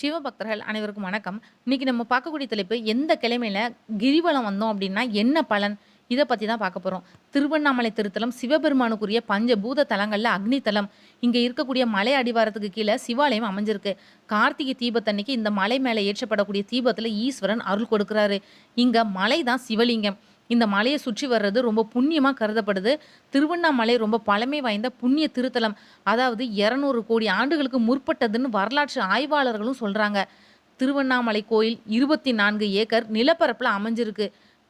சிவபக்தர்கள் அனைவருக்கும் வணக்கம். இன்னைக்கு நம்ம பார்க்கக்கூடிய தலைப்பு எந்த கிழமையில கிரிவலம் வந்தோம் அப்படின்னா என்ன பலன்? இதை பற்றி தான் பார்க்க போகிறோம் திருவண்ணாமலை திருத்தலம் சிவபெருமானுக்குரிய பஞ்சபூத தலங்களில் அக்னி தலம் இங்கே இருக்கக்கூடிய மலை அடிவாரத்துக்கு கீழே சிவாலயம் அமைஞ்சிருக்கு. கார்த்திகை தீபத்தன்னைக்கு இந்த மலை மேலே ஏற்றப்படக்கூடிய தீபத்தில் ஈஸ்வரன் அருள் கொடுக்குறாரு. இங்கே மலை தான் சிவலிங்கம். இந்த மலையை சுற்றி வர்றது ரொம்ப புண்ணியமாக கருதப்படுது. திருவண்ணாமலை ரொம்ப பழமை வாய்ந்த புண்ணிய திருத்தலம். அதாவது இரநூறு கோடி ஆண்டுகளுக்கு முற்பட்டதுன்னு வரலாற்று ஆய்வாளர்களும் சொல்கிறாங்க திருவண்ணாமலை கோயில் இருபத்தி நான்கு ஏக்கர் நிலப்பரப்பில் அமைஞ்சிருக்கு.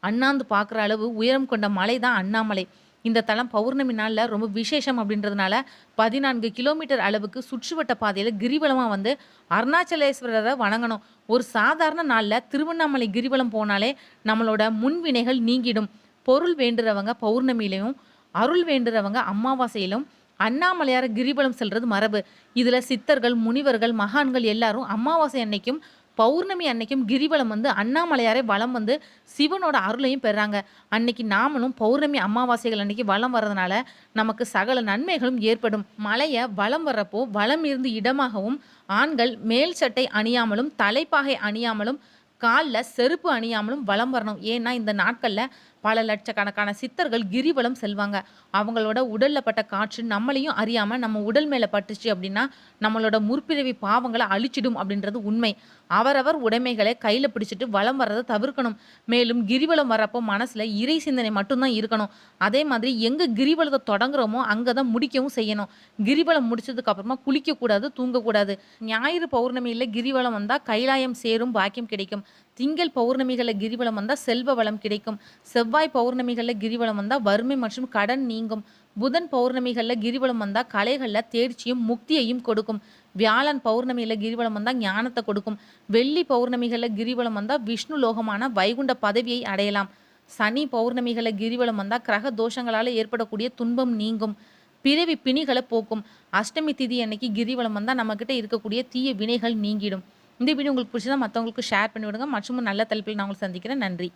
அண்ணாந்து பார்க்குற அளவு உயரம் கொண்ட மலை தான் அண்ணாமலை. இந்த தலம் பௌர்ணமி நாளில் ரொம்ப விசேஷம் அப்படின்றதுனால பதினான்கு கிலோமீட்டர் அளவுக்கு சுற்றுவட்ட பாதையில் கிரிவலமாக வந்து அருணாச்சலேஸ்வரரை வணங்கணும். ஒரு சாதாரண நாளில் திருவண்ணாமலை கிரிவலம் போனாலே நம்மளோட முன்வினைகள் நீங்கிடும். பொருள் வேண்டுறவங்க பௌர்ணமியிலையும் அருள் வேண்டுறவங்க அமாவாசையிலும் அண்ணாமலையார் கிரிவலம் செல்றது மரபு. இதில் சித்தர்கள் முனிவர்கள் மகான்கள் எல்லாரும் அமாவாசை அன்னைக்கும் பௌர்ணமி அன்னைக்கும் கிரிவலம் வந்து அண்ணாமலையாரே வளம் வந்து சிவனோட அருளையும் பெறாங்க. அன்னைக்கு நாமளும் பௌர்ணமி அமாவாசைகள் அன்னைக்கு வளம் வர்றதுனால நமக்கு சகல நன்மைகளும் ஏற்படும். மலையை வலம் வர்றப்போ வளம் இருந்து இடமாகவும் ஆண்கள் மேல் சட்டை அணியாமலும் தலைப்பாகை அணியாமலும் காலில் செருப்பு அணியாமலும் வலம் வரணும். ஏன்னா இந்த நாட்களில் பல லட்சக்கணக்கான சித்தர்கள் கிரிவலம் செல்வாங்க. அவங்களோட உடலில் பட்ட காற்று நம்மளையும் அறியாமல் நம்ம உடல் மேலே பட்டுச்சு அப்படின்னா நம்மளோட முற்பிறவி பாவங்களை அழிச்சிடும் அப்படின்றது உண்மை. அவரவர் உடைமைகளை கையில் பிடிச்சிட்டு வலம் வர்றதை தவிர்க்கணும். மேலும் கிரிவலம் வரப்போ மனசில் இறை சிந்தனை மட்டும்தான் இருக்கணும். அதே மாதிரி எங்கே கிரிவலத்தை தொடங்குறோமோ அங்கே தான் முடிக்கவும் செய்யணும். கிரிவலம் முடிச்சதுக்கு அப்புறமா குளிக்கக்கூடாது தூங்கக்கூடாது. ஞாயிறு பௌர்ணமியில் கிரிவலம் வந்தால் கைலாயம் சேரும் பாக்கியம் கிடைக்கும். திங்கள் பௌர்ணமிகளில் கிரிவலம் வந்தால் செல்வ வளம் கிடைக்கும். செவ்வாய் பௌர்ணமிகளில் கிரிவலம் வந்தால் வறுமை மற்றும் கடன் நீங்கும். புதன் பௌர்ணமிகளில் கிரிவலம் வந்தால் கலைகளில் தேர்ச்சியும் முக்தியையும் கொடுக்கும். வியாழன் பௌர்ணமியில் கிரிவலம் வந்தால் ஞானத்தை கொடுக்கும். வெள்ளி பௌர்ணமிகளில் கிரிவலம் வந்தால் விஷ்ணு லோகமான வைகுண்ட பதவியை அடையலாம். சனி பௌர்ணமிகளில் கிரிவலம் வந்தால் கிரக தோஷங்களால் ஏற்படக்கூடிய துன்பம் நீங்கும். பிறவி பிணிகளை போக்கும். அஷ்டமி திதி அன்னைக்கு கிரிவலம் வந்தால் நம்மக்கிட்ட இருக்கக்கூடிய தீய வினைகள் நீங்கிடும். இந்த வீடியோ உங்களுக்கு பிடிச்சதா மற்றவங்களுக்கு ஷேர் பண்ணி விடுங்க மற்றும் நல்ல தலைப்பில் நான் உங்களுக்கு சந்திக்கிறேன். நன்றி.